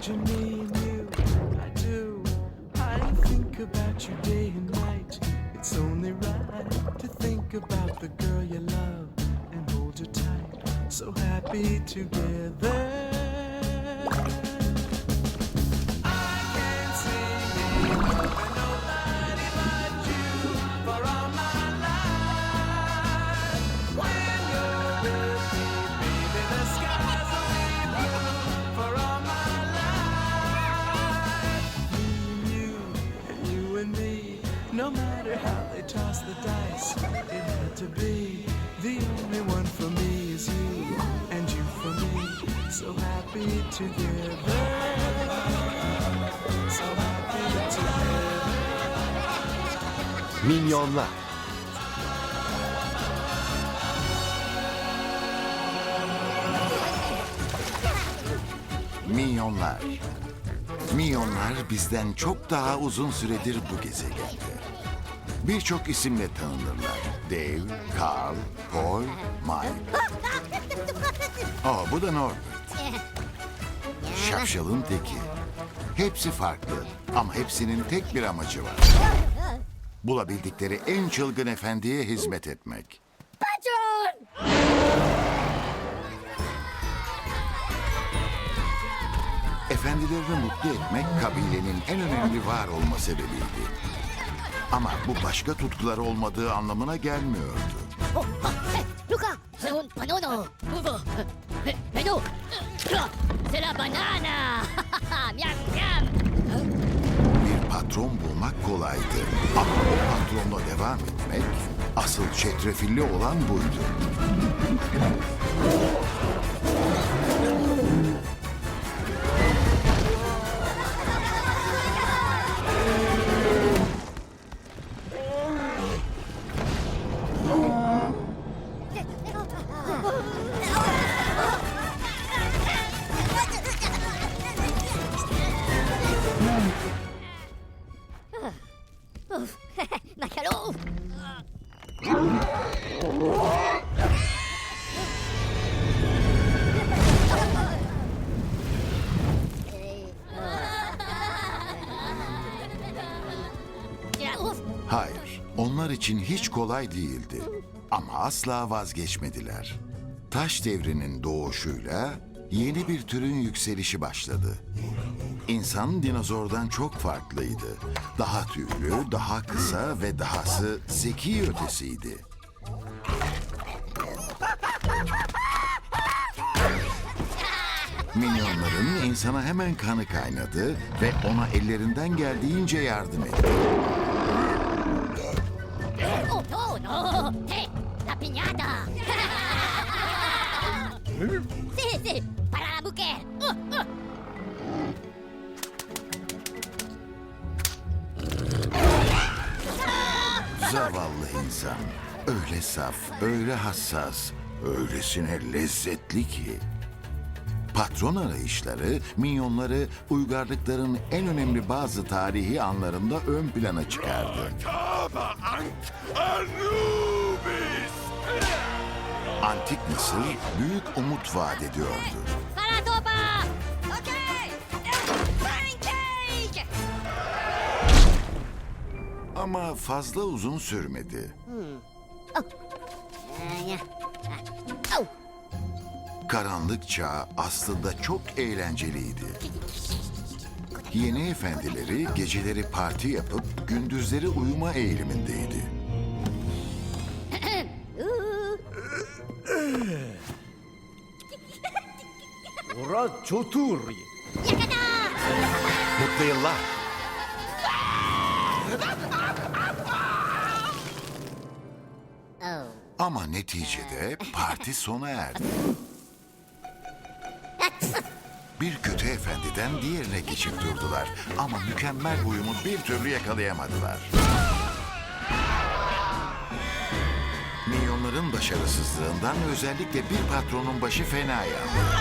imagine me and you. I do. I think about you day and night. It's only right to think about the girl you love and hold her tight. So happy together. No matter how they toss the dice, it had to be. The only one for me is you, and you for me. So happy together. So happy together. Minyonlar. Minyonlar. Minyonlar bizden çok daha uzun süredir bu gezegende. Birçok isimle tanınırlar. Dave, Carl, Paul, Mike. Aa, bu da Norbert. Şapşalın teki. Hepsi farklı ama hepsinin tek bir amacı var. Bulabildikleri en çılgın efendiye hizmet etmek. Patron! Efendilerini mutlu etmek kabilenin en önemli var olma sebebiydi. Ama bu başka tutkuları olmadığı anlamına gelmiyordu. Luca, c'est un c'est la banana. miam, miam. Bir patron bulmak kolaydı. Ama o patronla devam etmek asıl çetrefilli olan buydu. Hayır, onlar için hiç kolay değildi. Ama asla vazgeçmediler. Taş devrinin doğuşuyla yeni bir türün yükselişi başladı. İnsan dinozordan çok farklıydı. Daha tüylü, daha kısa ve dahası zeki ötesiydi. Minyonların insana hemen kanı kaynadı ve ona ellerinden geldiğince yardım etti. Oh, no, no. Hey, la piñata. sí, sí, para la mujer. Zavallı insan. Öyle saf, öyle hassas, öylesine lezzetli ki. Patron arayışları, minyonları uygarlıkların en önemli bazı tarihi anlarında ön plana çıkardı. Antik Mısır büyük umut vaat ediyordu. Topa. Pancake. Ama fazla uzun sürmedi. Oh. Karanlık çağ aslında çok eğlenceliydi. Yeni efendileri geceleri parti yapıp gündüzleri uyuma eğilimindeydi. Ora çotur. Mutlu yıllar. Ama neticede parti sona erdi bir kötü efendiden diğerine geçip durdular. Ama mükemmel huyumu bir türlü yakalayamadılar. Milyonların başarısızlığından özellikle bir patronun başı fena yandı.